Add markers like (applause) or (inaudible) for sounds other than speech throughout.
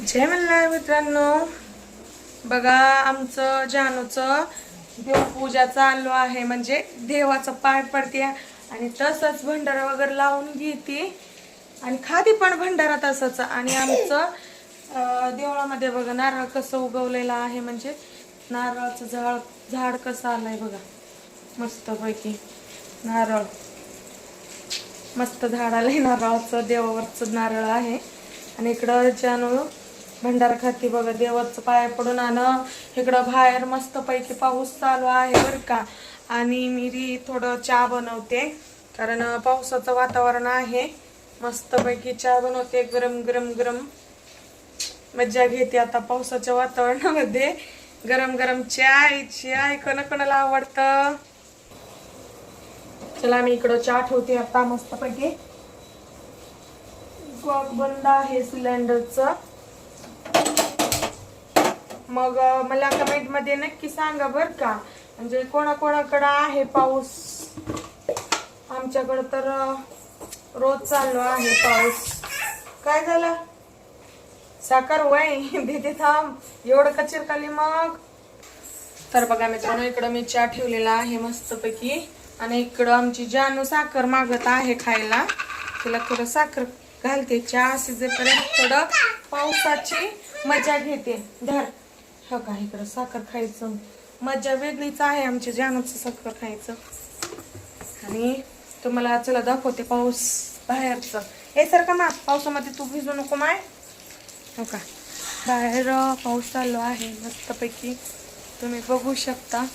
जय मल्हार मित्रांनो. बघा आमचं जानूचं देवपूजा चालू आहे. म्हणजे देवाचं पाठ पडते. आणि तसंच भंडारा वगैरे लावून घेते. आणि खादी पण भंडारा तसंच. आणि आमचं देवळामध्ये बघा नारळ कसं उगवलेलं आहे. म्हणजे नारळाचं झाड झाड कसं आलंय बघा. मस्तपैकी नारळ. मस्त झाड आलंय नारळाचं. देवावरचं नारळ आहे. आणि इकडं जानू भंडारा खाती बघा देवाचं पाया पडून आणं. इकडं बाहेर मस्त पैकी पाऊस चालू आहे बरं का. आणि मी थोडं चहा बनवते कारण पावसाचं वातावरण आहे. मस्त पैकी चहा बनवते गरम गरम गरम. मज्जा घेते आता पावसाच्या वातावरणामध्ये. गरम गरम चाय चाय कोणा कोणाला आवडतं? चला मी इकडं चहा ठेवते आता मस्तपैकी कॉक बंद आहे सिलेंडरचं. मग मला कमेंटमध्ये नक्की सांगा बर का. म्हणजे कोणाकोणाकडं आहे पाऊस? आमच्याकडं तर रोज चालू आहे पाऊस. काय झालं? साखर वय. (laughs) दीदी थांब. एवढं कचीर खाली मग तर बघा मित्रांनो इकडं मी चहा ठेवलेला आहे मस्तपैकी. आणि इकडं आमची जानू साखर मागत आहे खायला. तिला थोडं साखर घालते. चहा असे जेपर्यंत थोडं पावसाची मजा घेते. धर. हो का इकडं. साखर खायचं. मजा वेगळीच आहे आमच्या जानूचं साखर खायचं. आणि तुम्हाला चला दाखवते पाऊस बाहेरचं. हे सर का ना पावसामध्ये तू भिजू नको माय. हो का? बाहेर पाऊस चालू आहे मस्तपैकी. तुम्ही बघू शकता.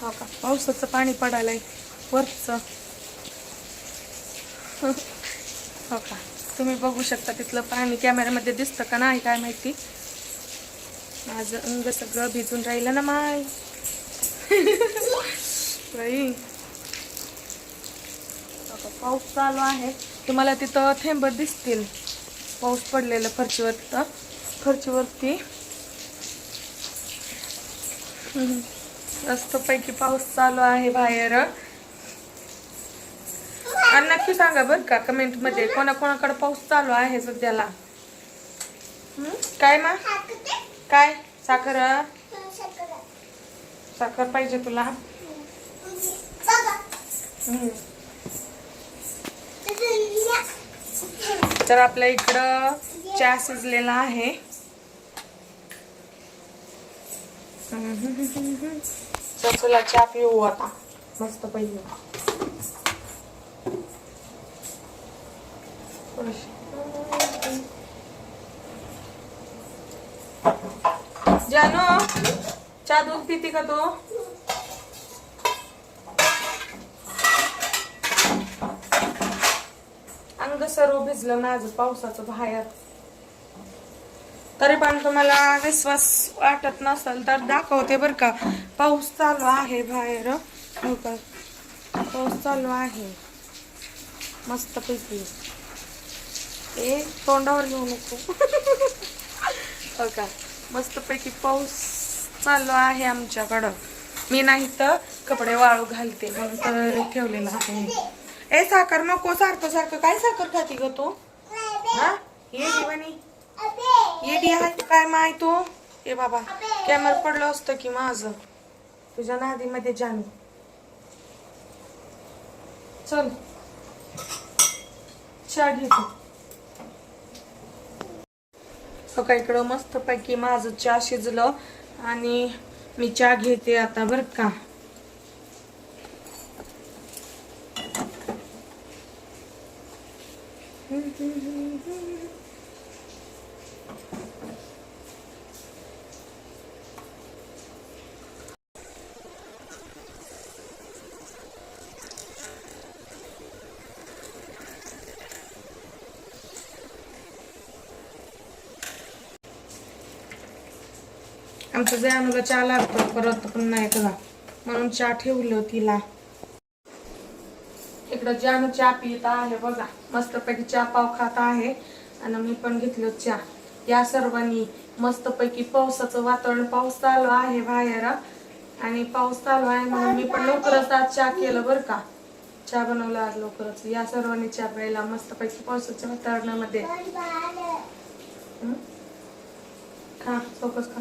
हो का? पावसाचं पाणी पडायलंय वरचं. (laughs) हो का? तुम्ही बघू शकता तिथलं पाणी कॅमेऱ्यामध्ये दिसतं का नाही काय माहिती. माझं अंग सगळं भिजून राहिलं ना माय. (laughs) बाई. पाऊस चालू आहे. तुम्हाला तिथं थेंब दिसतील. पाऊस पडलेलं फरशीवर फरशीवरती (laughs) पैकी पाऊस चालू आहे बाहेर. आणि नक्की सांगा बरं का कमेंटमध्ये कोणाकोणाकडे पाऊस चालू आहे सध्याला? काय मा? काय? साखर? साखर पाहिजे तुला. तर आपल्या इकडं चहा शिजलेला आहे. चला चहा पिऊ आता. मस्त पहिले जानो चा दूध पिती का तू? अंग सर्व भिजलं माझं पावसाचं बाहेर. तरी पण तुम्हाला विश्वास वाटत नसेल तर दाखवते बर का. पाऊस चालू आहे बाहेर. हो पाऊस चालू आहे. मस्त पैकी. ए तोंडावर घेऊ नको. हो का मस्तपैकी पाऊस चालू आहे आमच्याकडं. मी नाही तर कपडे वाळू घालते म्हणून तर ठेवलेलं आहे. ए साखर नको सारखं सारखं. काय साखर खाती ग तू? हा? ये दिवाणी येडी आहे काय माय तू? ए बाबा कॅमेरा पडलं असतं की माझं. तुझ्या नादीमध्ये जानू. चल. चहा घेतो बघा का इकडं मस्त पैकी माझं चहा शिजलं आणि मी चहा घेते आता बर का. आमच्या जयानुला चहा लागतो परत पण नाही म्हणून चहा ठेवलं तिला. इकडं जानू चहा पित आहे बघा मस्तपैकी चहा पाव खात आहे आणि मी पण घेतलो चहा. या सर्वांनी मस्तपैकी पावसाचं वातावरण पाऊस चालू आहे बाहेर. आणि पाऊस चालू आहे म्हणून मी पण लवकरच आज चहा केलं बरं का. चहा बनवला आज लवकरच. या सर्वांनी चहा प्यायला मस्तपैकी पावसाच्या वातावरणामध्ये. खा चौकस खा.